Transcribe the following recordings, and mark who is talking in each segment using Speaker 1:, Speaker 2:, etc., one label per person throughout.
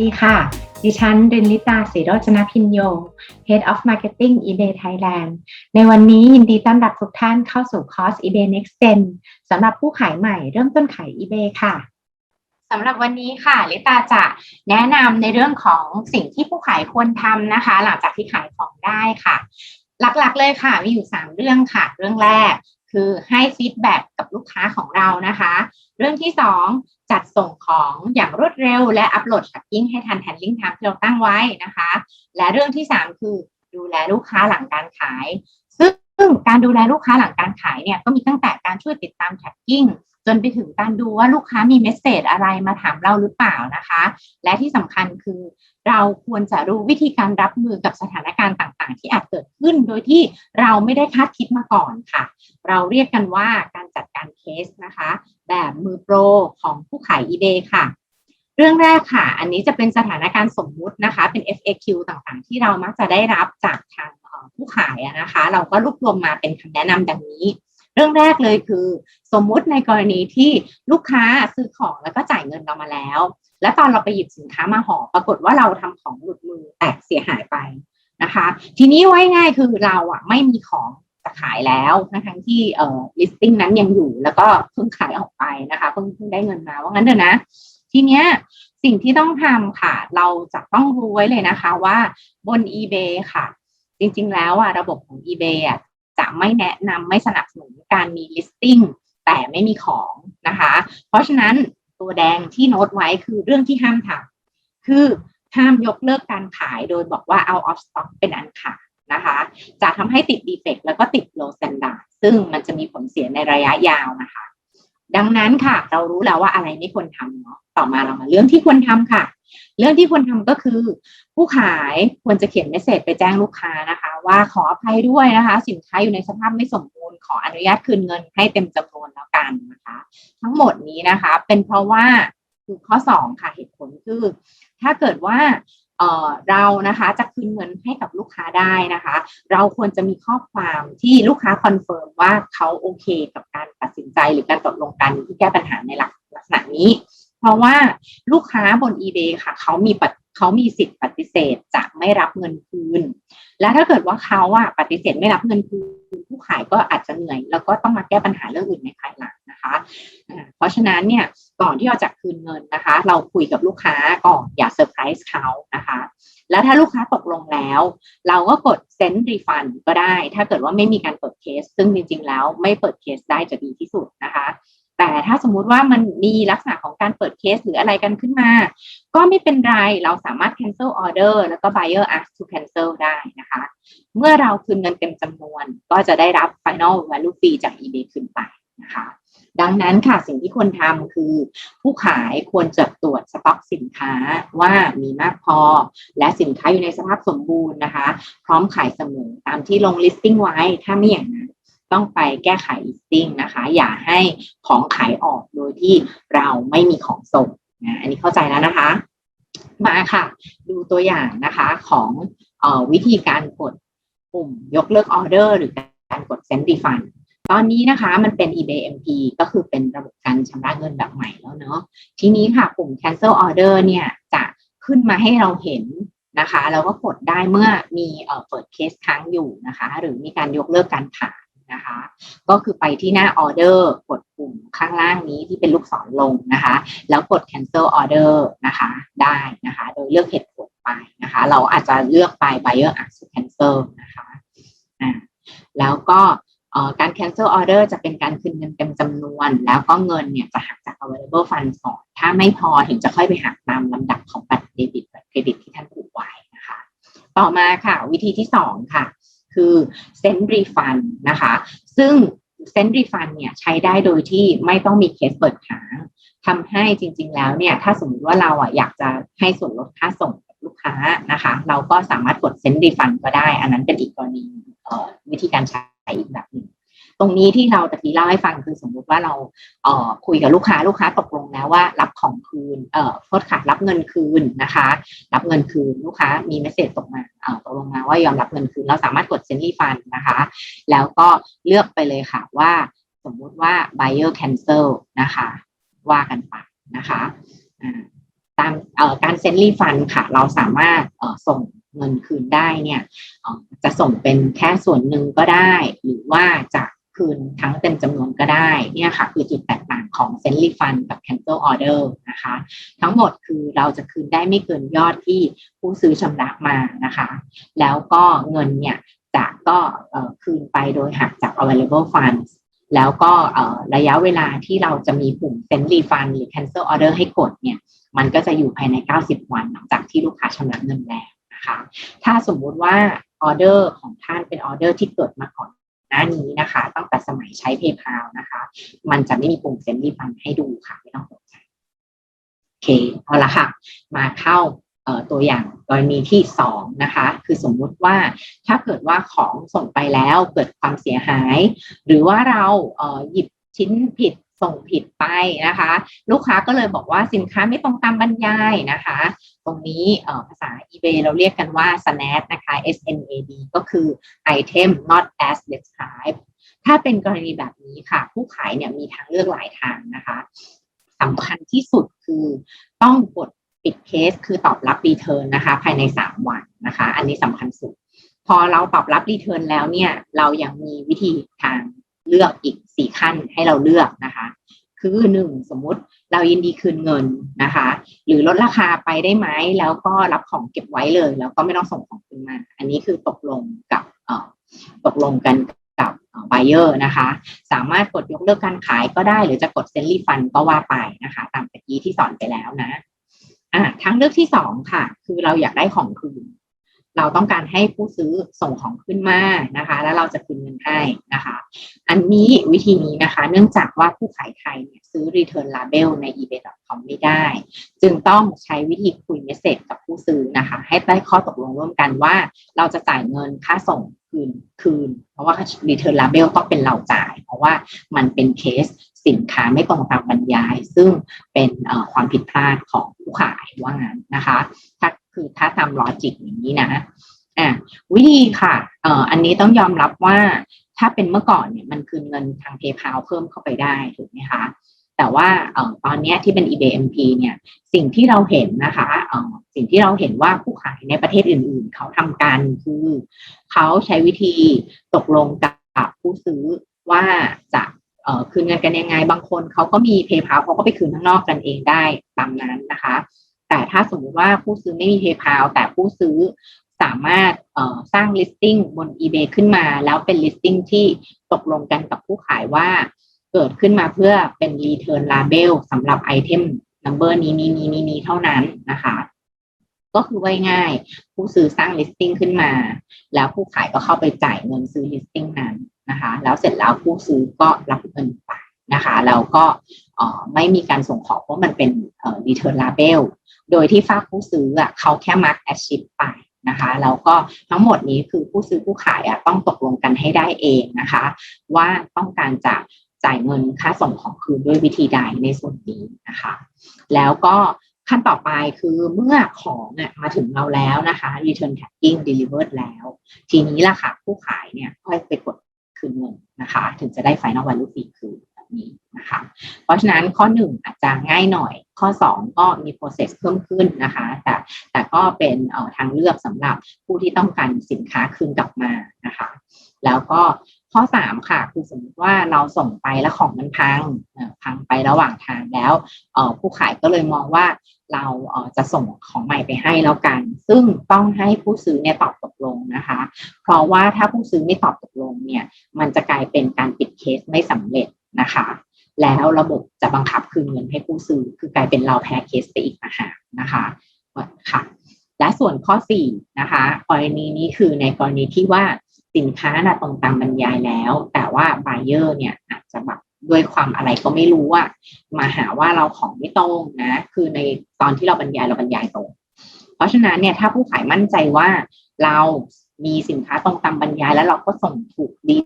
Speaker 1: ดีค่ะ ดิฉันรินลิตาศรีโรจนพินโย Head of Marketing eBay Thailand ในวันนี้ยินดีต้อนรับทุกท่านเข้าสู่คอร์ส eBay Next Gen สำหรับผู้ขายใหม่เริ่มต้นขาย eBay ค่ะสำหรับวันนี้ค่ะลิตาจะแนะนำในเรื่องของสิ่งที่ผู้ขายควรทำนะคะ หลังจากที่ขายของได้ค่ะ หลักๆเลยค่ะ มีอยู่ 3 เรื่องค่ะ เรื่องแรก คือให้ฟีดแบ็กกับลูกค้าของเรานะคะ เรื่องที่ 2 จัดส่งของอย่างรวดเร็ว และอัปโหลดชัปปิ้งให้ทันแฮนดิ้งไทม์ที่เราตั้งไว้นะคะ และเรื่องที่ 3 คือดูแลลูกค้าหลังการขาย ซึ่งการดูแลลูกค้าหลังการขายเนี่ยก็มีตั้งแต่การช่วยติดตามแท็กกิ้ง จนไปถึงการดูว่าลูกค้ามีเมสเซจอะไรมาถามเราหรือเปล่านะคะ และที่สำคัญคือเราควรจะรู้วิธีการรับมือกับสถานการณ์ต่าง ๆ ที่อาจเกิดขึ้นโดยที่เราไม่ได้คาดคิดมาก่อนค่ะ เราเรียกกันว่าการจัดการเคสนะคะ แบบมือโปรของผู้ขาย eBay ค่ะเรื่องแรกค่ะ อันนี้จะเป็นสถานการณ์สมมุตินะคะ เป็น FAQ ต่างๆ ที่เรามักจะได้รับจากทางผู้ขายนะคะ เราก็รวบรวมมาเป็นคำแนะนำดังนี้ เรื่องแรกเลยคือ สมมุติในกรณีที่ลูกค้าซื้อของแล้วก็จ่ายเงินเรามาแล้ว และตอนเราไปหยิบสินค้ามาห่อปรากฏว่าเราทำของหลุดมือแตกเสียหายไปนะคะ ทีนี้ไว้ง่ายคือเราอะไม่มีของจะขายแล้วทั้งที่เอ่อ listing นั้นยังอยู่ แล้วก็เพิ่งขายออกไปนะคะเพิ่งเพิ่งได้เงินมาว่างั้นเถอะนะ ทีเนี้ยสิ่งที่ต้องทำค่ะ เราจะต้องรู้ไว้เลยนะคะว่าบน eBay ค่ะ จริงๆ แล้วอะระบบของ eBay อะ จะไม่แนะนำไม่สนับสนุนการมี listing แต่ไม่มีของนะคะ เพราะฉะนั้นตัวแดงที่โน้ตไว้คือเรื่องที่ห้ามทำคือห้ามยกเลิกการขายโดยบอกว่า out of stock เป็นอันขาดนะคะ จะทำให้ติด defect แล้วก็ติด low standard ซึ่งมันจะมีผลเสียในระยะยาวนะคะ ดังนั้นค่ะ เรารู้แล้วว่าอะไรไม่ควรทำเนาะต่อมาเรามาเรื่องที่ควรทำค่ะ เรื่องที่ควรทำก็คือ ผู้ขายควรจะเขียนเมสเซจไปแจ้งลูกค้านะคะ ว่าขออภัยด้วยนะคะ สินค้าอยู่ในสภาพไม่สมบูรณ์ขออนุญาตคืนเงินให้เต็มจำนวนแล้วกันนะคะ ทั้งหมดนี้นะคะ เป็นเพราะว่าคือข้อ2ค่ะเหตุผลคือ ถ้าเกิดว่าเเรานะคะจะคืนเงินให้กับลูกค้าได้นะคะ เราควรจะมีข้อความที่ลูกค้าคอนเฟิร์มว่าเขาโอเคกับการตัดสินใจหรือการตกลงกันที่แก้ปัญหาในลักษณะนี้ ราะว่าลูกค้าบน eBay ค่ะ เขามีเขามีสิทธิ์ปฏิเสธจะไม่รับเงินคืน และถ้าเกิดว่าเขาอะปฏิเสธไม่รับเงินคืน ผู้ขายก็อาจจะเหนื่อย แล้วก็ต้องมาแก้ปัญหาเรื่องอื่นในภายหลังนะคะเพราะฉะนั้นเนี่ยก่อนที่เราจะคืนเงินนะคะ เราคุยกับลูกค้าก่อนอย่าเซอร์ไพรส์เขานะคะ แล้วถ้าลูกค้าตกลงแล้ว เราก็กดเซ็นรีฟันก็ได้ ถ้าเกิดว่าไม่มีการเปิดเคส ซึ่งจริงๆแล้วไม่เปิดเคสได้จะดีที่สุดนะคะ แต่ถ้าสมมุติว่ามันมีลักษณะของการเปิดเคสหรืออะไรกันขึ้นมา ก็ไม่เป็นไร เราสามารถ cancel order แล้วก็ buyer ask to cancel ได้นะคะ เมื่อเราคืนเงินเต็มจำนวน ก็จะได้รับ final value fee จาก eBay ขึ้นไปนะคะ ดังนั้นค่ะสิ่งที่ควรทำคือ ผู้ขายควรจะตรวจสต็อกสินค้าว่ามีมากพอ และสินค้าอยู่ในสภาพสมบูรณ์นะคะ พร้อมขายเสมอตามที่ลง listing ไว้ ถ้าไม่อย่างนั้น ต้องไปแก้ไข listing นะคะ อย่าให้ของขายออกโดยที่เราไม่มีของส่งนะอันนี้เข้าใจแล้วนะคะ มาค่ะ ดูตัวอย่างนะคะของออวิธีการกดปุ่มยกเลิกออเดอร์หรือการกด send refund ตอนนี้นะคะมันเป็น eBay MP ก็คือเป็นระบบการชำระเงินแบบใหม่แล้วเนาะทีนี้ค่ะปุ่ม cancel order เนี่ยจะขึ้นมาให้เราเห็นนะคะแล้วก็กดได้เมื่อมีเปิดเคสค้างอยู่นะคะ หรือมีการยกเลิกการขาย นะคะ ก็คือไปที่หน้าออเดอร์กดปุ่มข้างล่างนี้ที่เป็นลูกศรลงนะคะ แล้วกด cancel order นะคะได้นะคะ โดยเลือกเหตุผลไปนะคะ เราอาจจะเลือกไป buyer ask to cancel นะคะอ่าแล้วก็การ cancel order จะเป็นการคืนเงินเต็มจำนวน แล้วก็เงินเนี่ยจะหักจาก available funds ก่อน ถ้าไม่พอถึงจะค่อยไปหักตามลำดับของบัตรเดบิตบัตรเครดิตที่ท่านผูกไว้นะคะ ต่อมาค่ะ วิธีที่สองค่ะ คือเซ็นรีฟันนะคะ ซึ่งเซ็นรีฟันเนี่ยใช้ได้โดยที่ไม่ต้องมีเคสเปิดค้างทำให้จริง ๆ แล้วเนี่ย ถ้าสมมติว่าเราอะอยากจะให้ส่วนลดค่าส่งลูกค้านะคะ เราก็สามารถกดเซ็นรีฟันก็ได้ อันนั้นเป็นอีกกรณีวิธีการใช้อีกแบบหนึ่ง ตรงนี้ที่เราตะกี้เล่าให้ฟังคือสมมุติว่าเราเอ่อคุยกับลูกค้าลูกค้าตกลงแล้วว่ารับของคืนเอ่อโทษค่ะรับเงินคืนนะคะ รับเงินคืนลูกค้ามีเมสเซจตกมาเอ่อตกลงมาว่ายอมรับเงินคืนเราสามารถกดเซ็นรีฟันนะคะ แล้วก็เลือกไปเลยค่ะว่าสมมุติว่า buyer cancel นะคะ ว่ากันไปนะคะตามเอ่อการเซ็นรีฟันค่ะ เราสามารถเอ่อส่งเงินคืนได้เนี่ยเอ่อจะส่งเป็นแค่ส่วนหนึ่งก็ได้ หรือว่าจะ คืนทั้งเต็มจำนวนก็ได้เนี่ยค่ะคือจุดแตกต่างของเซ็นรีฟันกับ cancel order นะคะ ทั้งหมดคือเราจะคืนได้ไม่เกินยอดที่ผู้ซื้อชำระมานะคะ แล้วก็เงินเนี่ยจะก็คืนไปโดยหักจาก available funds แล้วก็ระยะเวลาที่เราจะมีปุ่ม send refund หรือ cancel order ให้กดเนี่ยมันก็จะอยู่ภายใน 90 วันหลังจากที่ลูกค้าชำระเงินแล้วนะคะ ถ้าสมมุติว่าออเดอร์ของท่านเป็นออเดอร์ที่เกิดมาก่อน หน้านี้นะคะ ตั้งแต่สมัยใช้ PayPal นะคะ มันจะไม่มีปุ่ม send refund ให้ดูค่ะ ไม่ต้องตกใจโอเคเอาละค่ะ มาเข้าตัวอย่างกรณีที่สองนะคะ คือสมมุติว่าถ้าเกิดว่าของส่งไปแล้วเกิดความเสียหาย หรือว่าเราหยิบชิ้นผิด ส่งผิดไปนะคะ ลูกค้าก็เลยบอกว่าสินค้าไม่ตรงตามบรรยายนะคะ ตรงนี้ภาษา eBay เราเรียกกันว่า SNAD นะคะ SNAD ก็คือ item not as described ถ้าเป็นกรณีแบบนี้ค่ะ ผู้ขายเนี่ยมีทางเลือกหลายทางนะคะสำคัญที่สุดคือต้องกดปิดเคสคือตอบรับรีเทิร์นนะคะ ภายใน 3 วันนะคะ อันนี้สำคัญสุด พอเราตอบรับรีเทิร์นแล้วเนี่ย เรายังมีวิธีทาง เลือกอีก4ขั้นให้เราเลือกนะคะ คือหนึ่งสมมติเรายินดีคืนเงินนะคะ หรือลดราคาไปได้ไหมแล้วก็รับของเก็บไว้เลย แล้วก็ไม่ต้องส่งของคืนมา อันนี้คือตกลงกับตกลงกันกับบเ e อร์นะคะ สามารถกดยกเลิกการขายก็ได้ หรือจะกดเซ็นรีฟันก็ว่าไปนะคะ ตามตะกี้ที่สอนไปแล้วนะอ่าทางเลือกที่สองค่ะ คือเราอยากได้ของคืน เราต้องการให้ผู้ซื้อส่งของขึ้นมานะคะ แล้วเราจะคืนเงินให้นะคะ อันนี้วิธีนี้นะคะ เนื่องจากว่าผู้ขายไทยเนี่ยซื้อ return label ใน ebay.com ไม่ได้ จึงต้องใช้วิธีคุยเมสเซจกับผู้ซื้อนะคะ ให้ได้ข้อตกลงร่วมกันว่า เราจะจ่ายเงินค่าส่งคืนคืน เพราะว่า return label ต้องเป็นเราจ่าย เพราะว่ามันเป็นเคส สินค้าไม่ตรงตามบรรยาย ซึ่งเป็นความผิดพลาดของผู้ขายว่างั้นนะคะถ้าคือถ้าตามลอจิกอย่างนี้นะอะวิธีค่ะเอ่ออันนี้ต้องยอมรับว่าถ้าเป็นเมื่อก่อนเนี่ยมันคืนเงินทาง PayPal เพิ่มเข้าไปได้ถูกไหมคะแต่ว่าเอ่อตอนนี้ที่เป็น eBMP เนี่ยสิ่งที่เราเห็นนะคะเอ่อสิ่งที่เราเห็นว่าผู้ขายในประเทศอื่นๆ เขาทำกันคือเขาใช้วิธีตกลงกับผู้ซื้อว่าจะ คืนเงินกันยังไง บางคนเขาก็มี PayPal เขาก็ไปคืนข้างนอกกันเองได้ตามนั้นนะคะ แต่ถ้าสมมติว่าผู้ซื้อไม่มี PayPal แต่ผู้ซื้อสามารถสร้าง listing บน eBay ขึ้นมา แล้วเป็น listing ที่ตกลงกันกับผู้ขายว่า เกิดขึ้นมาเพื่อเป็น return label สำหรับไอเทม number นี้นี้นี้นี้นี้เท่านั้นนะคะ ก็คือไว่าง่าย ผู้ซื้อสร้าง listing ขึ้นมา แล้วผู้ขายก็เข้าไปจ่ายเงินซื้อ listing นั้น นะคะ แล้วเสร็จแล้วผู้ซื้อก็รับเงินไปนะคะแล้วก็ไม่มีการส่งของเพราะมันเป็นเอ่อ return label โดยที่ฝากผู้ซื้ออะเขาแค่ mark as ship ไปนะคะแล้วก็ทั้งหมดนี้คือผู้ซื้อผู้ขายอะต้องตกลงกันให้ได้เองนะคะ ว่าต้องการจะจ่ายเงินค่าส่งของคืนด้วยวิธีใดในส่วนนี้นะคะ แล้วก็ขั้นต่อไปคือเมื่อของอะมาถึงเราแล้วนะคะ return tracking delivered แล้ว ทีนี้ล่ะค่ะผู้ขายเนี่ยค่อยไปกด คืนเงินนะคะถึงจะได้ final value fee คืนแบบนี้นะคะเพราะฉะนั้นข้อหนึ่งอาจจะง่ายหน่อย ข้อสองก็มี process เพิ่มขึ้นนะคะ แต่แต่ก็เป็นออทางเลือกสำหรับผู้ที่ต้องการสินค้าคืนกลับมานะคะ แล้วก็ ข้อสามค่ะ คือสมมติว่าเราส่งไปแล้วของมันพังพังไประหว่างทางแล้วผู้ขายก็เลยมองว่าเราจะส่งของใหม่ไปให้แล้วกัน ซึ่งต้องให้ผู้ซื้อเนี่ยตอบตกลงนะคะ เพราะว่าถ้าผู้ซื้อไม่ตอบตกลงเนี่ย มันจะกลายเป็นการปิดเคสไม่สำเร็จนะคะ แล้วระบบจะบังคับคืนเงินให้ผู้ซื้อ คือกลายเป็นเราแพ้เคสไปอีกนะคะนะคะค่ะและส่วนข้อ4นะคะกรณีนี้คือในกรณีที่ว่า สินค้าน่ะตรงตามบรรยายแล้ว แต่ว่าบ u เ e อร์เนี่ยอาจจะแบบด้วยความอะไรก็ไม่รู้ว่ามาหาว่าเราของไม่ตรงนะ คือในตอนที่เราบรรยายเราบรรยายตรง เพราะฉะนั้นเนี่ยถ้าผู้ขายมั่นใจว่าเรามีสินค้าตรงตามบรรยายแล้วเราก็ส่งถูกดี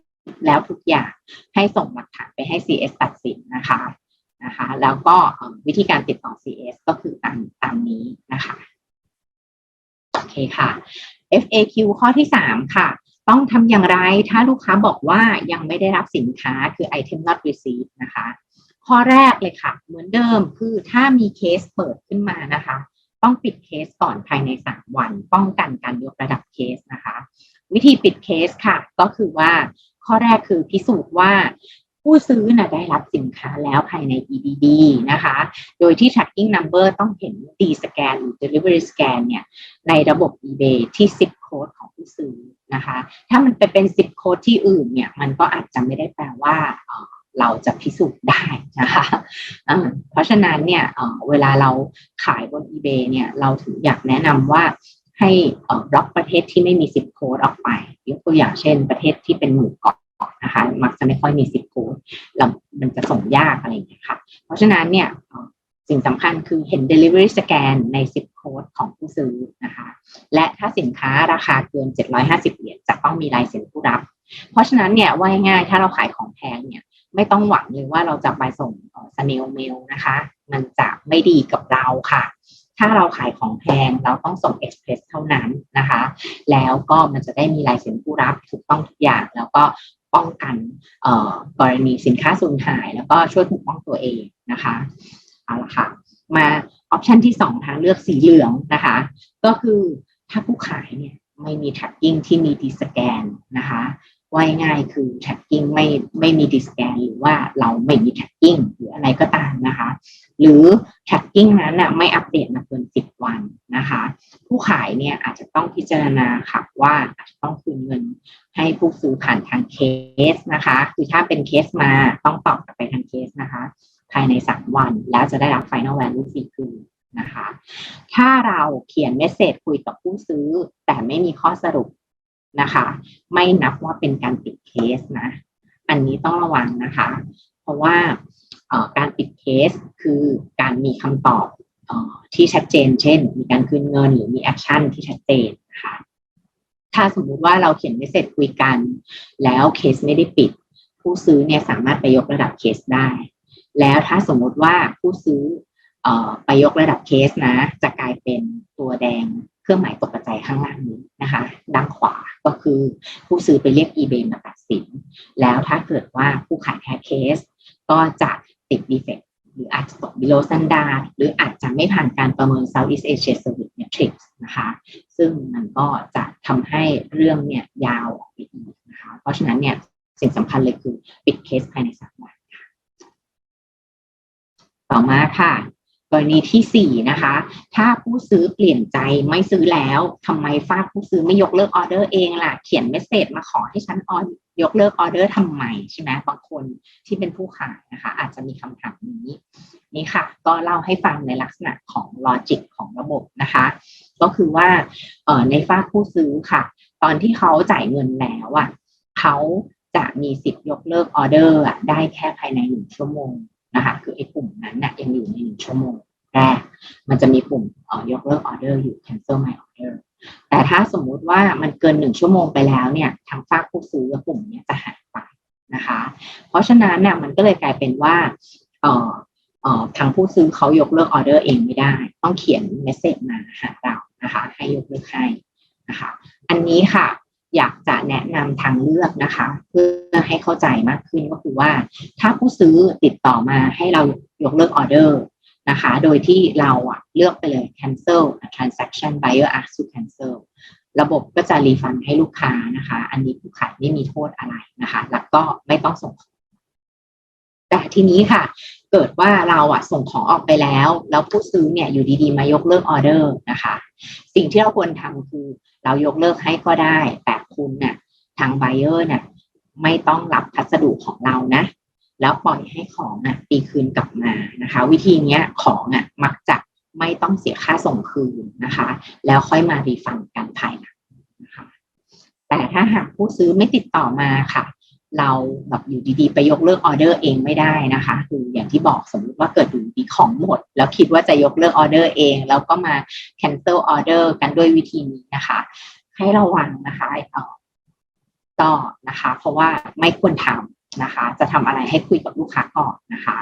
Speaker 1: แล้วทุกอย่างให้ส่งหลักฐานไปให้ CS ตัดสินนะคะนะคะ แล้วก็วิธีการติดต่อ CS ก็คือตามตามนี้นะคะ โอเคค่ะ FAQ ข้อที่ 3 ค่ะ ต้องทำอย่างไรถ้าลูกค้าบอกว่ายังไม่ได้รับสินค้าคือ item not received นะคะขข้อแรกเลยค่ะ เหมือนเดิมคือถ้ามีเคสเปิดขึ้นมานะคะ ต้องปิดเคสก่อนภายใน 3 วัน ป้องกันการยกระดับเคสนะคะ วิธีปิดเคสค่ะ ก็คือว่าข้อแรกคือพิสูจน์ว่า ผู้ซื้อนะได้รับสินค้าแล้วภายใน EDD นะคะ โดยที่ tracking number ต้องเห็น D scan หรือ delivery scan เนี่ยในระบบ eBay ที่ zip code ของผู้ซื้อนะคะ ถ้ามันไปเป็น zip code ที่อื่นเนี่ยมันก็อาจจะไม่ได้แปลว่าเราจะพิสูจน์ได้นะคะเพราะฉะนั้นเนี่ยเวลาเราขายบน eBay เนี่ยเราถึงอยากแนะนำว่าให้บล็อกประเทศที่ไม่มี zip code ออกไปยกตัวอย่างเช่น ประเทศที่เป็นหมู่เกาะ นะคะมักจะไม่ค่อยมี zip code แล้วมันจะส่งยากอะไรอย่างเงี้ยค่ะ เพราะฉะนั้นเนี่ยสิ่งสำคัญคือเห็น delivery scan ใน zip code ของผู้ซื้อนะคะ และถ้าสินค้าราคาเกิน 750 เหรียญจะต้องมีลายเซ็นผู้รับ เพราะฉะนั้นเนี่ยว่าง่ายถ้าเราขายของแพงเนี่ยไม่ต้องหวังเลยว่าเราจะไปส่งสเนลเมลนะคะ มันจะไม่ดีกับเราค่ะ ถ้าเราขายของแพงเราต้องส่งเอ็กเพรสเท่านั้นนะคะ แล้วก็มันจะได้มีลายเซ็นผู้รับถูกต้องทุกอย่าง แล้วก็ ป้องกันกรณีสินค้าสูญหาย แล้วก็ช่วยปกป้องตัวเองนะคะเอาละค่ะมาออปชันที่สองทางเลือกสีเหลืองนะคะ ก็คือถ้าผู้ขายเนี่ยไม่มี tracking ที่มีดีสแกนนะคะว่าง่ายคือ tracking ไม่ไม่มีดีสแกนหรือว่าเราไม่มี tracking หรืออะไรก็ตามนะคะ หรือ tracking นั้นน่ะไม่อัปเดตมาเกิน10วันนะคะ ผู้ขายเนี่ยอาจจะต้องพิจารณาค่ะว่าอาจจะต้องคืนเงิน ให้ผู้ซื้อผ่านทางเคสนะคะคือถ้าเป็นเคสมาต้องตอบกลับไปทางเคสนะคะ ภายใน 3 วัน แล้วจะได้รับ final value ฟรีคืนนะคะ ถ้าเราเขียนเมสเซจคุยกับผู้ซื้อ แต่ไม่มีข้อสรุปนะคะ ไม่นับว่าเป็นการปิดเคสนะ อันนี้ต้องระวังนะคะ เพราะว่าการปิดเคสคือการมีคำตอบออที่ชัดเจน เช่น มีการคืนเงินหรือมีแอคชั่นที่ชัดเจนนะคะ ถ้าสมมุติว่าเราเขียนเมสเซจคุยกัน แล้วเคสไม่ได้ปิด ผู้ซื้อเนี่ยสามารถไปยกระดับเคสได้ แล้วถ้าสมมุติว่าผู้ซื้ออไปยกระดับเคสนะ จะกลายเป็นตัวแดงเครื่องหมายตกกระจายข้างล่างนี้นะคะด้านขวาก็คือผู้ซื้อไปเรียก eBay มาตัดสิน แล้วถ้าเกิดว่าผู้ขายแพ้เคส ก็จะติดดีเฟก รืออาจจะตก below สัญดาหรืออาจจะไม่ผ่านการประเมิน Southeast Asia Service Metrics นะคะ ซึ่งมันก็จะทำให้เรื่องเนี่ยยาวออกไปอีกนะคะ เพราะฉะนั้นเนี่ยสิ่งสำคัญเลยคือปิดเคสภายในสามวันต่อมาค่ะ กรณีที่สี่นะคะ ถ้าผู้ซื้อเปลี่ยนใจไม่ซื้อแล้วทำไมฝากผู้ซื้อไม่ยกเลิกออเดอร์เองล่ะ เขียนเมสเซจมาขอให้ฉันออยกเลิกออเดอร์ทำไมใช่ไหมบางคนที่เป็นผู้ขายนะคะ อาจจะมีคำถามนี้นี่ค่ะ ก็เล่าให้ฟังในลักษณะของลอจิกของระบบนะคะ ก็คือว่าในฝากผู้ซื้อค่ะ ตอนที่เขาจ่ายเงินแล้วอะเขาจะมีสิทธิ์ยกเลิกออเดอร์ได้แค่ภายในหนึ่งชั่วโมง นะคะคือไอ้ปุ่มนั้นน่ะยังอยู่ในหนึ่งชั่วโมงแรกมันจะมีปุ่มออยกเลิกออเดอร์อยู่ cancel my order แต่ถ้าสมมุติว่ามันเกินหนึ่งชั่วโมงไปแล้วเนี่ยทางฝากผู้ซื้อปุ่มเนี้ยจะหายไปนะคะ เพราะฉะนั้นเนี่ยมันก็เลยกลายเป็นว่าเอ่อเอ่อทางผู้ซื้อเขายกเลิกออเดอร์เองไม่ได้ ต้องเขียนเมสเซจมาหาเรานะคะ ให้ยกเลิกให้นะคะ อันนี้ค่ะ อยากจะแนะนำทางเลือกนะคะ เพื่อให้เข้าใจมากขึ้นก็คือว่า ถ้าผู้ซื้อติดต่อมาให้เรายกเลิกออเดอร์นะคะ โดยที่เราอะเลือกไปเลย cancel transaction buyer ask to cancel ระบบก็จะรีฟันให้ลูกค้านะคะ อันนี้ผู้ขายไม่มีโทษอะไรนะคะ แล้วก็ไม่ต้องส่งของแต่ทีนี้ค่ะ เกิดว่าเราอะส่งของออกไปแล้ว แล้วผู้ซื้อเนี่ยอยู่ดีๆ มายกเลิกออเดอร์นะคะ สิ่งที่เราควรทำคือเรายกเลิกให้ก็ได้ แตุ่ณเนี่ยทางไบเออร์เนี่ยไม่ต้องรับพัสดุของเรานะ แล้วปล่อยให้ของอะตีคืนกลับมานะคะ วิธีเนี้ยของอะมักจะไม่ต้องเสียค่าส่งคืนนะคะ แล้วค่อยมารีฟันกันภายหลังนะคะแต่ถ้าหากผู้ซื้อไม่ติดต่อมาค่ะ เราแบบอยู่ดีๆ ไปยกเลิกออเดอร์เองไม่ได้นะคะ คืออย่างที่บอกสมมติว่าเกิดอยู่ดีของหมด แล้วคิดว่าจะยกเลิกออเดอร์เอง แล้วก็มา cancel order กันด้วยวิธีนี้นะคะ ให้ระวังนะคะต่อก็นะคะ เพราะว่าไม่ควรทำนะคะ จะทำอะไรให้คุยกับลูกค้าก่อนนะคะ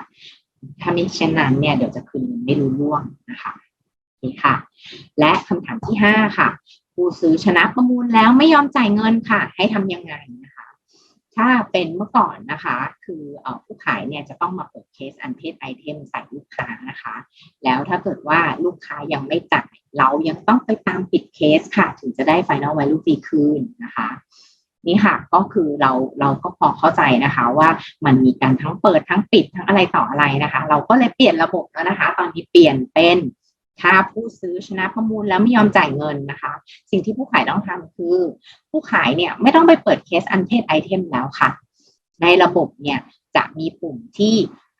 Speaker 1: ถ้าไม่เช่นนั้นเนี่ยเดี๋ยวจะคืนไม่รู้ล่วงนะคะนี่ค่ะ และคำถามที่ห้าค่ะ ผู้ซื้อชนะประมูลแล้วไม่ยอมจ่ายเงินค่ะ ให้ทำยังไงนะคะ ถ้าเป็นเมื่อก่อนนะคะ คือผู้ขายเนี่ยจะต้องมาเปิดเคส unpaid item ใส่ลูกค้านะคะ แล้วถ้าเกิดว่าลูกค้ายังไม่จ่ายเรายังต้องไปตามปิดเคสค่ะ ถึงจะได้ final value fee คืนนะคะ นี่ค่ะก็คือเราเราก็พอเข้าใจนะคะว่ามันมีการทั้งเปิดทั้งปิดทั้งอะไรต่ออะไรนะคะ เราก็เลยเปลี่ยนระบบแล้วนะคะ ตอนนี้เปลี่ยนเป็น ถ้าผู้ซื้อชนะประมูลแล้วไม่ยอมจ่ายเงินนะคะ สิ่งที่ผู้ขายต้องทำคือ ผู้ขายเนี่ยไม่ต้องไปเปิดเคส unpaid item แล้วค่ะ ในระบบเนี่ยจะมีปุ่มที่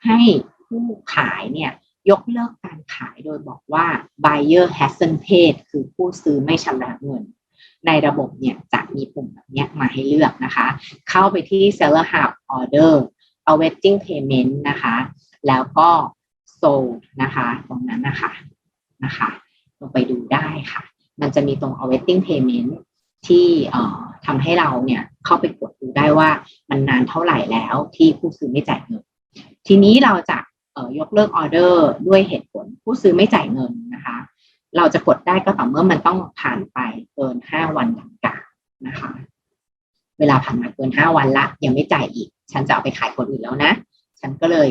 Speaker 1: ให้ผู้ขายเนี่ยยกเลิกการขายโดยบอกว่า buyer hasn't paid คือผู้ซื้อไม่ชำระเงิน ในระบบเนี่ยจะมีปุ่มแบบนี้มาให้เลือกนะคะ เข้าไปที่ seller hub order awaiting payment นะคะ แล้วก็ sold นะคะ ตรงนั้นนะคะ นะคะลงไปดูได้ค่ะ มันจะมีตรง awaiting payment ที่ทำให้เราเนี่ยเข้าไปกดดูได้ว่ามันนานเท่าไหร่แล้วที่ผู้ซื้อไม่จ่ายเงิน ทีนี้เราจะยกเลิกออเดอร์ด้วยเหตุผลผู้ซื้อไม่จ่ายเงินนะคะ เราจะกดได้ก็ต่อเมื่อมันต้องผ่านไปเกินห้าวันดังกาวนะคะ เวลาผ่านมาเกินห้าวันละ ยังไม่จ่ายอีก ฉันจะเอาไปขายคนอื่นแล้วนะ ฉันก็เลย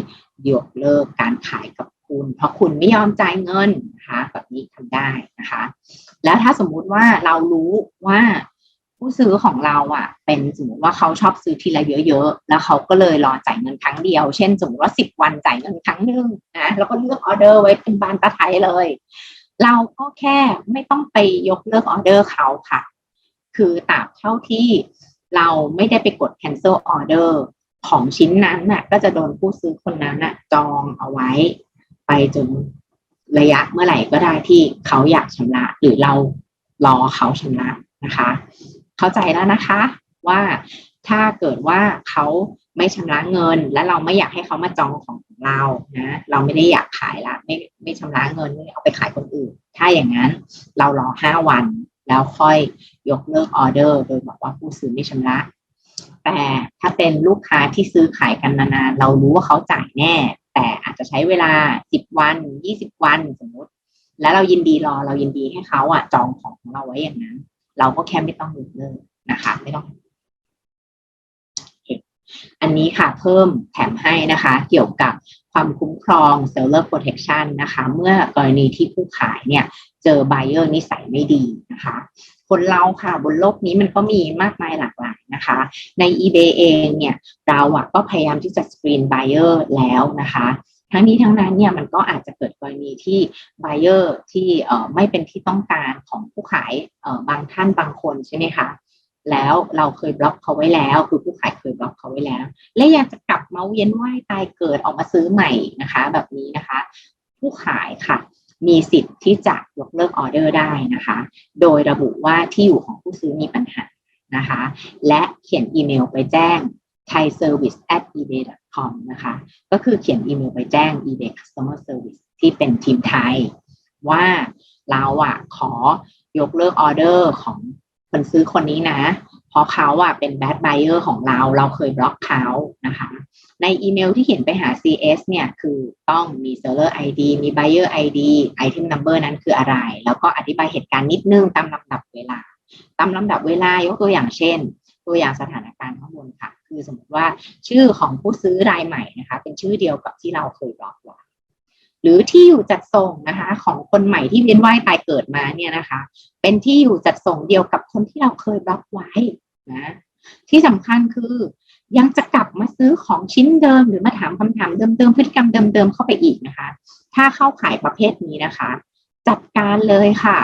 Speaker 1: ยกเลิกการขายกับ คุณ เพราะคุณไม่ยอมจ่ายเงินนะคะแบบนี้ทำได้นะคะ แล้วถ้าสมมุติว่าเรารู้ว่าผู้ซื้อของเราอะ เป็นสมมติว่าเขาชอบซื้อทีละเยอะๆ แล้วเขาก็เลยรอจ่ายเงินครั้งเดียว เช่นสมมติว่าสิบวันจ่ายเงินครั้งหนึ่งนะแล้วก็เลือกออเดอร์ไว้เป็นบานตะไทยเลย เราก็แค่ไม่ต้องไปยกเลิกออเดอร์เขาค่ะ คือตราบเท่าที่เราไม่ได้ไปกด cancel order ของชิ้นนั้นน่ะ ก็จะโดนผู้ซื้อคนนั้นน่ะจองเอาไว้ ไปจนระยะเมื่อไหร่ก็ได้ที่เขาอยากชำระ หรือเรารอเขาชำระนะคะ เข้าใจแล้วนะคะว่าถ้าเกิดว่าเขาไม่ชำระเงิน และเราไม่อยากให้เขามาจองของของเรานะเราไม่ได้อยากขายละไม่ไม่ชำระเงินเอาไปขายคนอื่น ถ้าอย่างนั้นเรารอห้าวัน แล้วค่อยยกเลิกออเดอร์ โดยบอกว่าผู้ซื้อไม่ชำระแต่ถ้าเป็นลูกค้าที่ซื้อขายกันนานๆเรารู้ว่าเขาจ่ายแน่ แต่อาจจะใช้เวลาสิบวันยี่สิบวันสมมติ แล้วเรายินดีรอเรายินดีให้เขาอะจองของของเราไว้อย่างนั้น เราก็แค่ไม่ต้องยกเลิกนะคะ ไม่ต้องอันนี้ค่ะเพิ่มแถมให้นะคะ เกี่ยวกับความคุ้มครอง seller protection นะคะ เมื่อกรณีที่ผู้ขายเนี่ย เจอ buyer นิสัยไม่ดีนะคะ คนเราค่ะบนโลกนี้มันก็มีมากมายหลากหลายนะคะ ใน eBay เองเนี่ยเราอะก็พยายามที่จะ screen buyer แล้วนะคะทั้งนี้ทั้งนั้นเนี่ยมันก็อาจจะเกิดกรณีที่ buyer ที่เออไม่เป็นที่ต้องการของผู้ขายเออบางท่านบางคนใช่ไหมคะแล้วเราเคยบล็อกเขาไว้แล้ว คือผู้ขายเคยบล็อกเขาไว้แล้ว และอยากจะกลับมาเวียนว่ายตายเกิดออกมาซื้อใหม่นะคะ แบบนี้นะคะ ผู้ขายค่ะ มีสิทธิ์ที่จะยกเลิกออเดอร์ได้นะคะ โดยระบุว่าที่อยู่ของผู้ซื้อมีปัญหานะคะ และเขียนอีเมลไปแจ้ง thaiservice at ebay com นะคะ ก็คือเขียนอีเมลไปแจ้ง ebay customer service ที่เป็นทีมไทย ว่าเราอะขอยกเลิกออเดอร์ของคนซื้อคนนี้นะ ราะเขาอะเป็น bad buyer ของเรา เราเคยบล็อกเขานะคะ ในอีเมลที่เขียนไปหา CS เนี่ย คือต้องมี seller ID มี buyer ID item number นั้นคืออะไร แล้วก็อธิบายเหตุการณ์นิดนึงตามลำดับเวลา ตามลำดับเวลายกตัวอย่างเช่น ตัวอย่างสถานการณ์ข้างบนค่ะ คือสมมติว่าชื่อของผู้ซื้อรายใหม่นะคะ เป็นชื่อเดียวกับที่เราเคยบล็อกไว้หรือที่อยู่จัดส่งนะคะ ของคนใหม่ที่เวียนว่ายตายเกิดมาเนี่ยนะคะ เป็นที่อยู่จัดส่งเดียวกับคนที่เราเคยบล็อกไว้ นะที่สำคัญคือยังจะกลับมาซื้อของชิ้นเดิม หรือมาถามคำถามเดิมๆพฤติกรรมเดิมๆเข้าไปอีกนะคะ ถ้าเข้าขายประเภทนี้นะคะ จัดการเลยค่ะ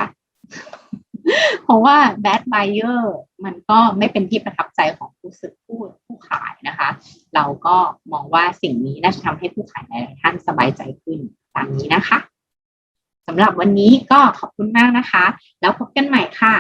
Speaker 1: เพราะว่า bad buyer มันก็ไม่เป็นที่ประทับใจของผู้ซื้อผู้ผู้ขายนะคะ เราก็มองว่าสิ่งนี้น่าจะทำให้ผู้ขายหลายๆท่านสบายใจขึ้นตามนี้นะคะสำหรับวันนี้ก็ขอบคุณมากนะคะ แล้วพบกันใหม่ค่ะ